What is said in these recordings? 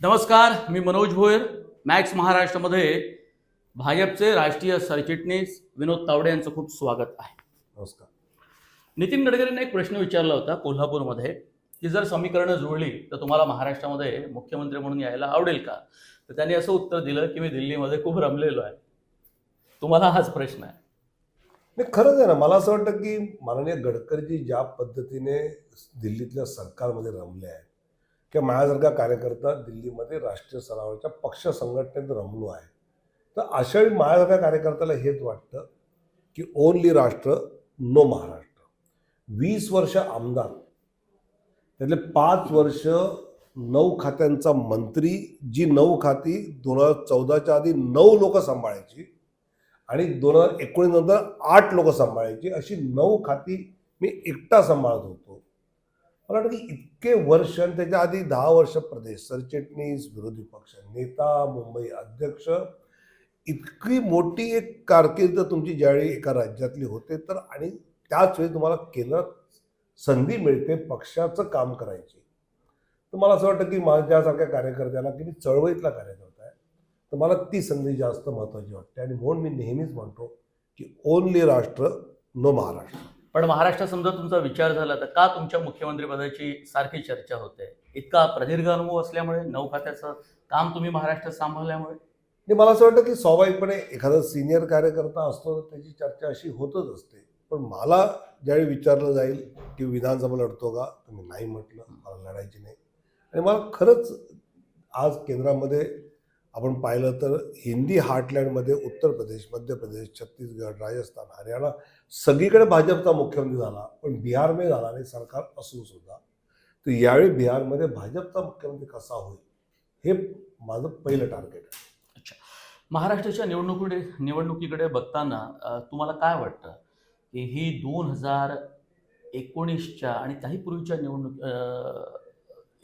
नमस्कार मी मनोज भोयर मॅक्स महाराष्ट्रामध्ये भाजपचे राष्ट्रीय सरचिटणीस विनोद तावडे यांचं खूप स्वागत आहे. नमस्कार. नितीन गडकरींनी एक प्रश्न विचारला होता कोल्हापूरमध्ये की जर समीकरणं जुळली तर तुम्हाला महाराष्ट्रामध्ये मुख्यमंत्री म्हणून यायला आवडेल का? तर त्यांनी असं उत्तर दिलं की मी दिल्लीमध्ये खूप रमलेलो आहे. तुम्हाला हाच प्रश्न आहे. नाही खरंच आहे ना मला असं वाटतं की माननीय गडकरीजी ज्या पद्धतीने दिल्लीतल्या सरकारमध्ये रमले आहेत किंवा माझ्यासारखा कार्यकर्ता दिल्लीमध्ये राष्ट्रीय स्तरावरच्या पक्ष संघटनेत रमलो आहे. तर अशा वेळी माझ्यासारख्या कार्यकर्त्याला हेच वाटतं की ओनली राष्ट्र नो महाराष्ट्र. वीस वर्ष आमदार त्यातले पाच वर्ष नऊ खात्यांचा मंत्री जी नऊ खाती दोन हजार चौदाच्या आधी नऊ लोक सांभाळायची आणि दोन हजार एकोणीस नंतर आठ लोक सांभाळायची अशी नऊ खाती मी एकटा सांभाळत होतो. मला वाटतं की इतके वर्ष आणि त्याच्या आधी दहा वर्ष प्रदेश सरचिटणीस विरोधी पक्ष नेता मुंबई अध्यक्ष इतकी मोठी एक कारकीर्द तुमची ज्यावेळी एका राज्यातली होते तर आणि त्याच वेळी तुम्हाला केंद्रात संधी मिळते पक्षाचं काम करायची. तर मला असं वाटतं की माझ्यासारख्या कार्यकर्त्याला की मी चळवळीतला कार्यकर्ता आहे तर मला ती संधी जास्त महत्त्वाची वाटते. आणि म्हणून मी नेहमीच म्हणतो की ओनली राष्ट्र नो महाराष्ट्र. पण महाराष्ट्र समजा तुमचा विचार झाला तर का तुमच्या मुख्यमंत्रीपदाची सारखी चर्चा होते? इतका प्रदीर्घ अनुभव असल्यामुळे नऊ खात्याचं काम तुम्ही महाराष्ट्रात सांभाळल्यामुळे? आणि मला असं वाटतं की स्वाभाविकपणे एखादा सिनियर कार्यकर्ता असतो तर त्याची चर्चा अशी होतच असते. पण मला ज्यावेळी विचारलं जाईल की विधानसभा लढतो का तर मी नाही म्हटलं. मला लढायची नाही. आणि मला खरंच आज केंद्रामध्ये आपण पाहिलं तर हिंदी हार्टलँडमध्ये उत्तर प्रदेश मध्य प्रदेश छत्तीसगड राजस्थान हरियाणा सगळीकडे भाजपचा मुख्यमंत्री झाला पण बिहारमध्ये झाला नाही सरकार असून सुद्धा. तर यावेळी बिहारमध्ये भाजपचा मुख्यमंत्री कसा होईल हे माझं पहिलं टार्गेट आहे. अच्छा. महाराष्ट्राच्या निवडणुकीकडे निवडणुकीकडे बघताना तुम्हाला काय वाटतं की ही दोन हजार एकोणीसच्या आणि काही पूर्वीच्या निवडणूक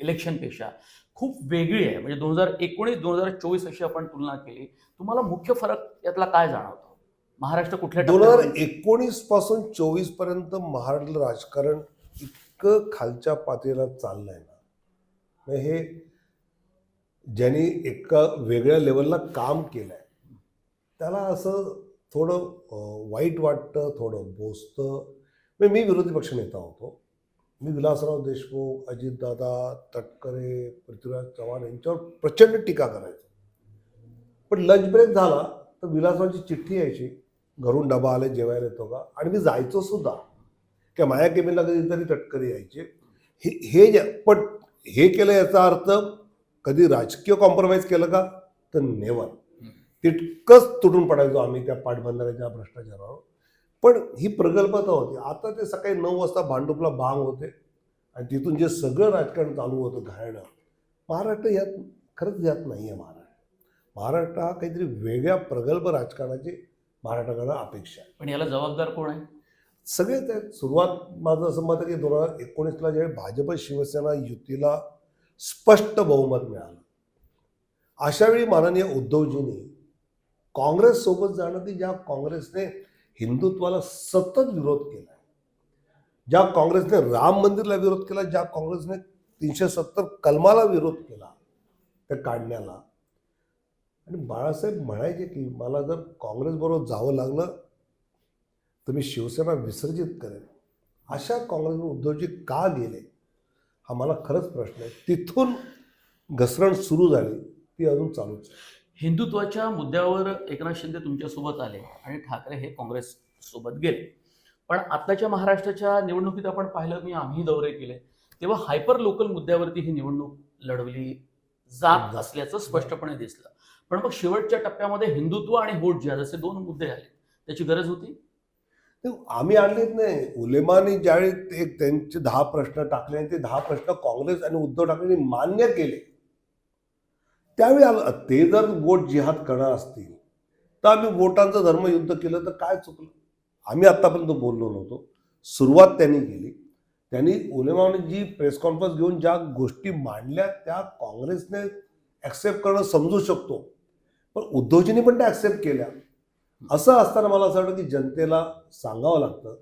इलेक्शनपेक्षा खूप वेगळी आहे. म्हणजे दोन हजार एकोणीस दोन हजार चोवीस अशी आपण तुलना केली. तुम्हाला मुख्य फरक यातला काय जाणवतो? महाराष्ट्र कुठल्या दोन हजार एकोणीसपासून चोवीसपर्यंत महाराष्ट्र राजकारण इतकं खालच्या पातळीला चाललंय ना. म्हणजे हे ज्यांनी एका वेगळ्या लेवलला काम केलंय त्याला असं थोडं वाईट वाटतं थोडं बोचतं. म्हणजे मी विरोधी पक्ष नेता होतो. मी विलासराव देशमुख अजितदादा तटकरे पृथ्वीराज चव्हाण यांच्यावर प्रचंड टीका करायचो. पण लंच ब्रेक झाला तर विलासरावची चिठ्ठी यायची घरून डबा आले जेवायला येतो का? आणि मी जायचो सुद्धा. किंवा माया केबिनला कधीतरी तटकरी यायचे. हे हे जे पण हे केलं याचा अर्थ कधी राजकीय कॉम्प्रोमाइज केलं का? तर नेवर तितकंच तुटून पडायचो आम्ही त्या पाटबंधाऱ्याच्या भ्रष्टाचारावर. पण ही प्रगल्भता होती. आता ते सकाळी नऊ वाजता भांडुपला बांग होते आणि तिथून जे सगळं राजकारण चालू होतं घालणं महाराष्ट्र यात खरंच यात नाही आहे महाराष्ट्र. महाराष्ट्र हा काहीतरी वेगळ्या प्रगल्भ राजकारणाची महाराष्ट्राकडं अपेक्षा आहे. पण याला जबाबदार कोण आहे? सगळेच आहेत सुरुवात माझं असं मत की दोन हजार एकोणीसला ज्यावेळी भाजप शिवसेना युतीला स्पष्ट बहुमत मिळालं. अशावेळी माननीय उद्धवजींनी काँग्रेससोबत जाणं की ज्या काँग्रेसने हिंदुत्वाला सतत विरोध केला ज्या काँग्रेसने राम मंदिरला विरोध केला ज्या काँग्रेसने तीनशे सत्तर कलमाला विरोध केला त्या काढण्याला. आणि बाळासाहेब म्हणायचे की मला जर काँग्रेसबरोबर जावं लागलं तर मी शिवसेना विसर्जित करेन. अशा काँग्रेसवर उद्धवजी का गेले हा मला खरंच प्रश्न आहे. तिथून घसरण सुरू झाली ती अजून चालूच आहे. हिंदुत्वाच्या मुद्द्यावर एकनाथ शिंदे तुमच्यासोबत आले आणि ठाकरे हे काँग्रेस सोबत गेले. पण आत्ताच्या महाराष्ट्राच्या निवडणुकीत आपण पाहिलं मी आम्ही दौरे केले तेव्हा हायपर लोकल मुद्द्यावरती ही निवडणूक लढवली जात. असल्याचं स्पष्टपणे दिसलं. पण मग शेवटच्या टप्प्यामध्ये हिंदुत्व आणि व्होट जिहाद असे दोन मुद्दे आले त्याची गरज होती? ते आम्ही आणलेत नाही. उलेमाने ज्यावेळी ते त्यांचे दहा प्रश्न टाकले आणि ते दहा प्रश्न काँग्रेस आणि उद्धव ठाकरेंनी मान्य केले. त्यावेळी आलं ते जर वोट जिहाद करणार असतील तर आम्ही वोटांचं धर्मयुद्ध केलं तर काय चुकलं? आम्ही आत्तापर्यंत बोललो नव्हतो. सुरुवात त्यांनी केली. त्यांनी ओलेमाने जी प्रेस कॉन्फरन्स घेऊन ज्या गोष्टी मांडल्या त्या काँग्रेसने ॲक्सेप्ट करणं समजू शकतो. पण उद्धवजींनी पण त्या ॲक्सेप्ट केल्या. असं असताना मला असं वाटतं की जनतेला सांगावं लागतं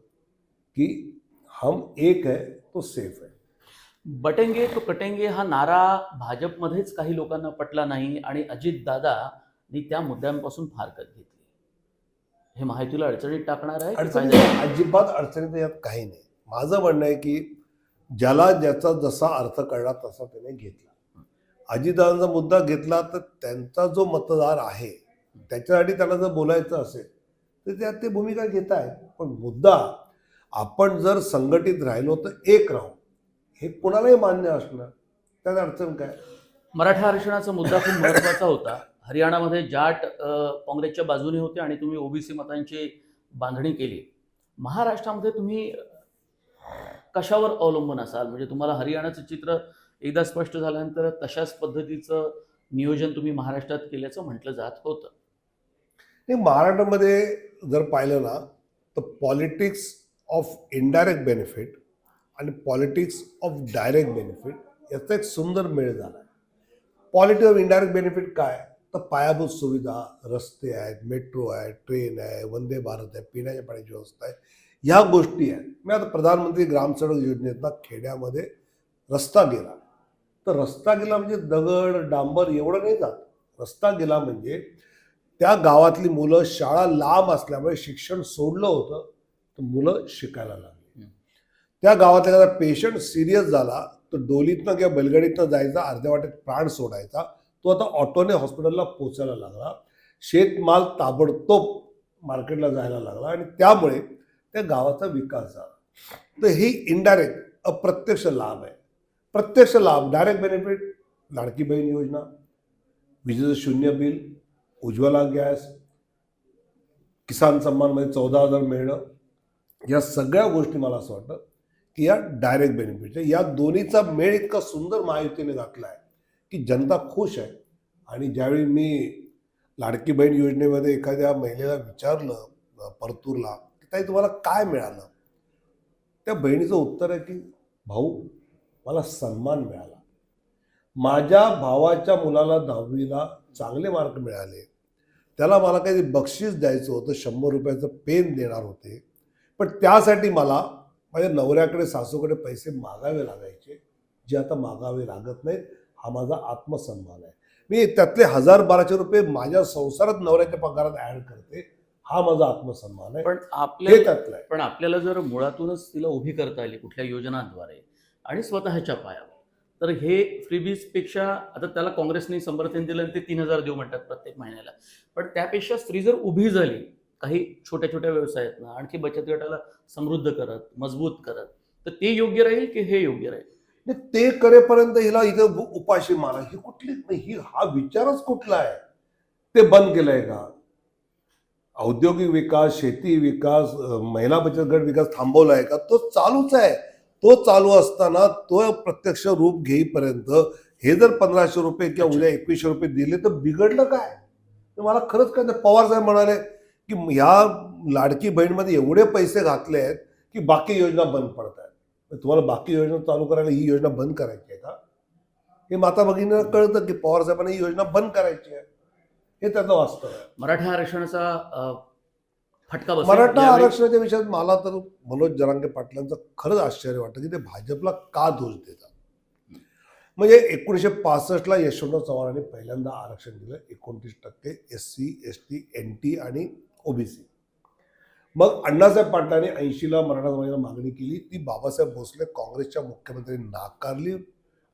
की हम एक आहे तो सेफ आहे बटेंगे तो कटेंगे हा नारा भाजपमध्येच काही लोकांना पटला नाही आणि अजित दादानी त्या मुद्द्यांपासून फारकत घेतली. हे माहितीला अडचणीत टाकणार आहे? अजिबात अडचणीत यात काही नाही. माझं म्हणणं आहे की ज्याला ज्याचा जसा अर्थ कळला तसा त्याने घेतला. अजितदादांचा मुद्दा घेतला तर त्यांचा जो मतदार आहे त्याच्यासाठी त्याला जर बोलायचं असेल तर त्यात ते भूमिका घेत पण मुद्दा आपण जर संघटित राहिलो तर एक राहू. हे कोणालाही मान्य असणार. त्यात अडचण काय? मराठा आरक्षणाचा मुद्दा खूप महत्त्वाचा होता. हरियाणामध्ये जाट काँग्रेसच्या बाजूने होते आणि तुम्ही ओबीसी मतांची बांधणी केली. महाराष्ट्रामध्ये तुम्ही कशावर अवलंबून असाल? म्हणजे तुम्हाला हरियाणाचं चित्र एकदा स्पष्ट झाल्यानंतर तशाच पद्धतीचं नियोजन तुम्ही महाराष्ट्रात केल्याचं म्हटलं जात होतं. नाही महाराष्ट्रामध्ये जर पाहिलं ना तर पॉलिटिक्स ऑफ इनडायरेक्ट बेनिफिट आणि पॉलिटिक्स ऑफ डायरेक्ट बेनिफिट याचा एक सुंदर मेळ झाला. आहे पॉलिटिक्स ऑफ इनडायरेक्ट बेनिफिट काय? तर पायाभूत सुविधा रस्ते आहेत मेट्रो आहे ट्रेन आहे वंदे भारत आहे पिण्याच्या पाण्याची व्यवस्था आहे. ह्या गोष्टी आहेत. मी आता प्रधानमंत्री ग्रामसडक योजनेतनं खेड्यामध्ये रस्ता गेला. तर रस्ता गेला म्हणजे दगड डांबर एवढं नाही जात. रस्ता गेला म्हणजे त्या गावातली मुलं शाळा लांब असल्यामुळे शिक्षण सोडलं होतं तर मुलं शिकायला लागली. त्या गावातला एखादा पेशंट सिरियस झाला तर डोलीतनं किंवा बैलगाडीतनं जायचा अर्ध्या वाटेत प्राण सोडायचा तो आता ऑटोने हॉस्पिटलला पोचायला लागला. शेतमाल ताबडतोब मार्केटला जायला लागला आणि त्यामुळे त्या गावाचा विकास झाला. तर ही इनडायरेक्ट अप्रत्यक्ष लाभ आहे. प्रत्यक्ष लाभ डायरेक्ट बेनिफिट लाडकी बहीण योजना विजेचं शून्य बिल उज्ज्वला गॅस किसान सन्मानमध्ये चौदा हजार मिळणं या सगळ्या गोष्टी मला असं वाटतं की या डायरेक्ट बेनिफिट या दोन्हीचा मेळ इतका सुंदर महायुतीने घातला आहे की जनता खुश आहे. आणि ज्यावेळी मी लाडकी बहीण योजनेमध्ये एखाद्या महिलेला विचारलं परतूरला की ताई तुम्हाला काय मिळालं? त्या बहिणीचं उत्तर आहे की भाऊ मला सन्मान मिळाला. माझ्या भावाच्या मुलाला दहावीला चांगले मार्क मिळाले. त्याला मला काही बक्षीस द्यायचं होतं शंभर रुपयाचं पेन देणार होते. पण त्यासाठी मला माझ्या नवऱ्याकडे सासूकडे पैसे मागावे लागायचे जे आता मागावे लागत नाहीत हा माझा आत्मसन्मान आहे. मी त्यातले हजार बाराशे रुपये माझ्या संसारात नवऱ्याच्या पगारात ॲड करते हा माझा आत्मसन्मान आहे. पण आपल्या त्यातलं आहे. पण आपल्याला जर मुळातूनच तिला उभी करता आली कुठल्या योजनांद्वारे आणि स्वतःच्या पायावर तर हे फ्रीबीजपेक्षा आता त्याला काँग्रेसने समर्थन दिलं आणि ते तीन हजार देऊ म्हणतात प्रत्येक महिन्याला. पण त्यापेक्षा स्त्री जर उभी झाली काही छोट्या छोट्या व्यवसायातनं आणखी बचत गटाला समृद्ध करत मजबूत करत तर ते योग्य राहील की हे योग्य राहील? नाही, ते करेपर्यंत हिला इथं उपाशी मारा. ही कुठली नाही, ही हा विचारच कुठला आहे? ते बंद केलंय का? औद्योगिक विकास शेती विकास अं, महिला बचत गट विकास थांबवला आहे का? तो चालूच आहे. तो चालू असताना तो प्रत्यक्ष रूप घेईपर्यंत हे जर पंधराशे रुपये किंवा उद्या एकवीसशे रुपये दिले तर बिघडलं काय? तर मला खरंच काय ते पवार साहेब म्हणाले की ह्या लाडकी बहीणमध्ये एवढे पैसे घातले आहेत की बाकी योजना बंद पडत आहेत तुम्हाला बाकी योजना चालू करायला ही योजना बंद करायची आहे का? हे माता भगिनींना कळतं की पवार साहेबांना ही योजना बंद करायची आहे. हे त्याचं वास्तव आहे. मराठा आरक्षणाचा फटका मराठा? आरक्षणाच्या विषयात मला तर मनोज जरांगे पाटलांचं खरंच आश्चर्य वाटतं की ते भाजपला का दोष देतात? म्हणजे एकोणीसशे पासष्टला यशवंतराव चव्हाणांनी पहिल्यांदा आरक्षण दिलं. एकोणतीस टक्के S C S T N T आणि ओबीसी. मग अण्णासाहेब पाटलांनी ऐंशीला मराठा समाजाला मागणी केली. ती बाबासाहेब भोसले काँग्रेसच्या मुख्यमंत्र्यांनी नाकारली.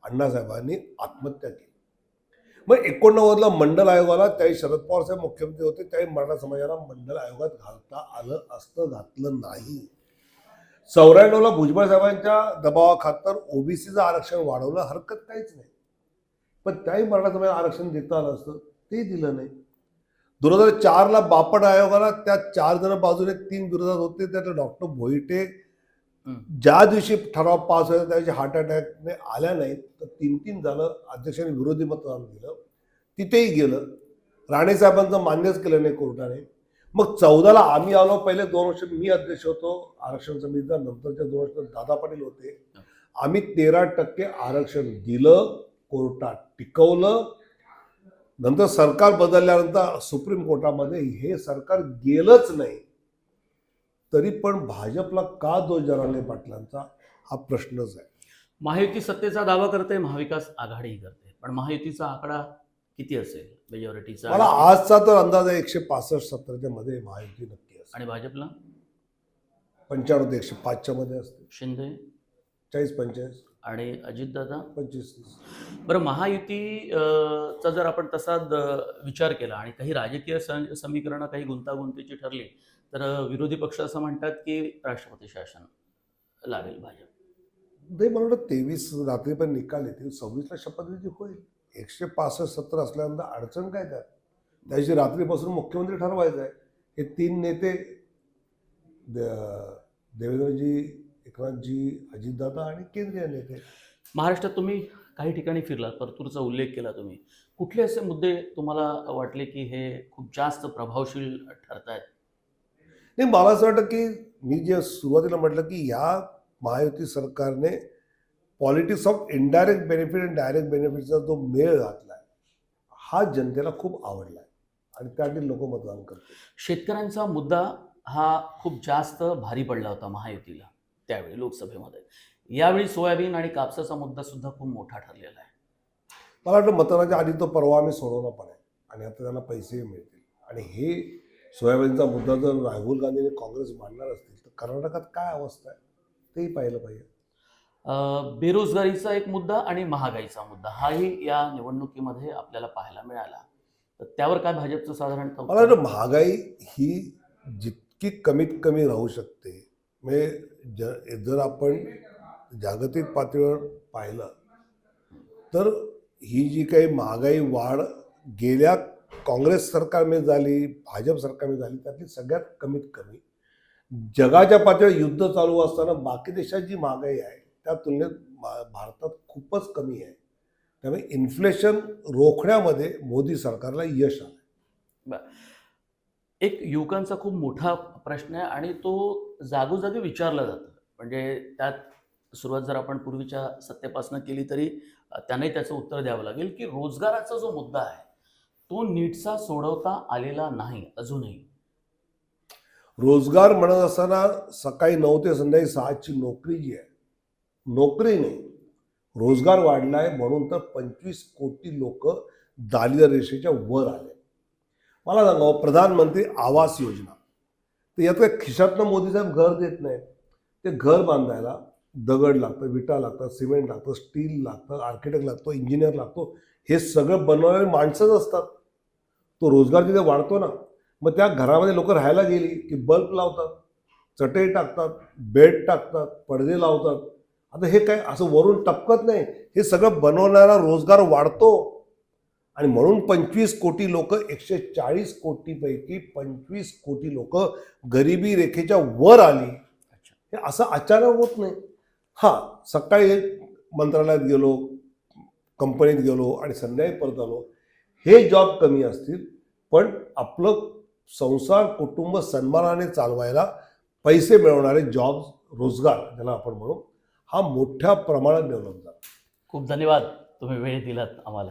अण्णासाहेबांनी आत्महत्या केली. मग एकोणनव्वदला मंडल आयोगाला त्याही शरद पवार साहेब मुख्यमंत्री होते. त्याही मराठा समाजाला मंडल आयोगात घालता आलं असतं घातलं नाही. चौऱ्याण्णवला भुजबळ साहेबांच्या दबावाखातर ओबीसीचं आरक्षण वाढवलं हरकत काहीच नाही. पण त्याही मराठा समाजाला आरक्षण देता आलं असतं ते दिलं नाही. दोन हजार चारला बापट आयोगाला त्या चार जण बाजूने तीन विरोधात होते त्यातले डॉक्टर भोईटे. ज्या दिवशी ठराव पास व्हायचा त्या दिवशी हार्ट अटॅकने आल्या नाहीत तर तीन तीन झालं अध्यक्षांनी विरोधी मतदान दिलं तिथेही गेलं. राणे साहेबांचं मान्यच केलं नाही कोर्टाने. मग चौदाला आम्ही आलो पहिले दोन वर्ष मी अध्यक्ष होतो आरक्षण समितीचा नंतरच्या दोन वर्ष दादा पाटील होते. आम्ही तेरा टक्के आरक्षण दिलं कोर्टात टिकवलं नंतर सरकार बदलल्यानंतर सुप्रीम कोर्टामध्ये हे सरकार गेलंच नाही. तरी पण भाजपला का दोष जरांगे पाटलांचा हा प्रश्नच आहे. महायुती सत्तेचा दावा करते महाविकास आघाडीही करते. पण महायुतीचा आकडा किती असेल? मेजॉरिटीचा मला आजचा तर अंदाज आहे एकशे पासष्ट सत्तरच्या मध्ये महायुती नक्की असते आणि भाजपला? पंच्याण्णव ते एकशे पाचच्या मध्ये असते. शिंदे? चाळीस पंचेचाळीस. आणि अजितदादा? पंचवीस. बरं महायुती अं, चा जर आपण तसा विचार केला आणि काही राजकीय समीकरणं काही गुंतागुंतीची ठरली तर विरोधी पक्ष असं म्हणतात की राष्ट्रपती शासन लागेल भाजप. नाही मला वाटतं तेवीस रात्री पण निकाल येतील सव्वीसला शपथविधी होईल. एकशे पासष्ट सत्तर असल्यानंतर अडचण काय त्यात? त्या दिवशी रात्रीपासून मुख्यमंत्री ठरवायचं आहे. हे तीन नेते देवेंद्रजी एकनाथजी अजितदादा आणि केंद्रीय नेते. महाराष्ट्रात तुम्ही काही ठिकाणी फिरलात परतूरचा उल्लेख केला तुम्ही. कुठले असे मुद्दे तुम्हाला वाटले की हे खूप जास्त प्रभावशील ठरत आहेत नाही मला असं वाटतं की मी जे सुरुवातीला म्हटलं की ह्या महायुती सरकारने पॉलिटिक्स ऑफ इनडायरेक्ट बेनिफिट आणि डायरेक्ट बेनिफिटचा जो मेळ घातला आहे हा जनतेला खूप आवडला आहे आणि त्यासाठी लोक मतदान करतात. शेतकऱ्यांचा मुद्दा हा खूप जास्त भारी पडला होता महायुतीला. त्यावेळी लोकसभेमध्ये. यावेळी सोयाबीन आणि कापसाचा मुद्दा सुद्धा खूप मोठा ठरलेला आहे. मला वाटतं मतदानाच्या आधी तो परवा आम्ही सोडवला पण आहे. आणि आता त्यांना पैसेही मिळतील. आणि हे सोयाबीनचा मुद्दा जर राहुल गांधीने काँग्रेस मांडणार असतील तर कर्नाटकात काय अवस्था आहे? तेही पाहिलं पाहिजे. बेरोजगारीचा एक मुद्दा आणि महागाईचा मुद्दा हाही या निवडणुकीमध्ये आपल्याला पाहायला मिळाला. तर त्यावर काय भाजपचं साधारणतः मला वाटतं महागाई ही जितकी कमीत कमी राहू शकते म्हणजे ज जर आपण जागतिक पातळीवर पाहिलं तर ही जी काही महागाई वाढ गेल्या काँग्रेस सरकारमध्ये झाली भाजप सरकारमध्ये झाली त्यातली सगळ्यात कमीत कमी जगाच्या पातळीवर युद्ध चालू असताना बाकी देशात जी महागाई आहे त्या तुलनेत भारतात खूपच कमी आहे. त्यामुळे इन्फ्लेशन रोखण्यामध्ये मोदी सरकारला यश आलं एक युवकांचा खूप मोठा प्रश्न आहे आणि तो जागोजागी विचारला जातो. म्हणजे त्यात सुरुवात जर आपण पूर्वीच्या सत्तेपासून केली तरी त्यांनाही त्याचं उत्तर द्यावं लागेल की रोजगाराचा जो मुद्दा आहे तो नीटचा सोडवता आलेला नाही अजूनही. रोजगार म्हणत असताना सकाळी नऊ ते संध्याकाळी सहाची नोकरी जी आहे नोकरी नाही रोजगार वाढलाय म्हणून तर पंचवीस कोटी लोक दारिद्र्य रेषेच्या वर आले मला सांगा हो, प्रधानमंत्री आवास योजना. तर यात काय खिशातनं मोदी साहेब घर देत नाही ते घर बांधायला दगड लागतं विटा लागतात सिमेंट लागतं स्टील लागतं आर्किटेक्ट लागतो इंजिनियर लागतो. हे सगळं बनवणारे माणसंच असतात. तो रोजगार तिथे वाढतो ना. मग त्या घरामध्ये लोक राहायला गेली की बल्ब लावतात चटई टाकतात बेड टाकतात पडदे लावतात. आता हे काय असं वरून टपकत नाही. हे सगळं बनवणारा रोजगार वाढतो. आणि म्हणून पंचवीस कोटी लोक एकशे चाळीस कोटीपैकी पंचवीस कोटी लोक गरिबी रेखेच्या वर आली. हे असं अचानक होत नाही. हां सकाळी मंत्रालयात गेलो कंपनीत गेलो आणि संध्याकाळी परत आलो. हे जॉब कमी असतील पण आपलं संसार कुटुंब सन्मानाने चालवायला पैसे मिळवणारे जॉब रोजगार ज्याला आपण म्हणू हा मोठ्या प्रमाणात डेव्हलप झाला. खूप धन्यवाद. तुम्ही वेळ दिलात आम्हाला.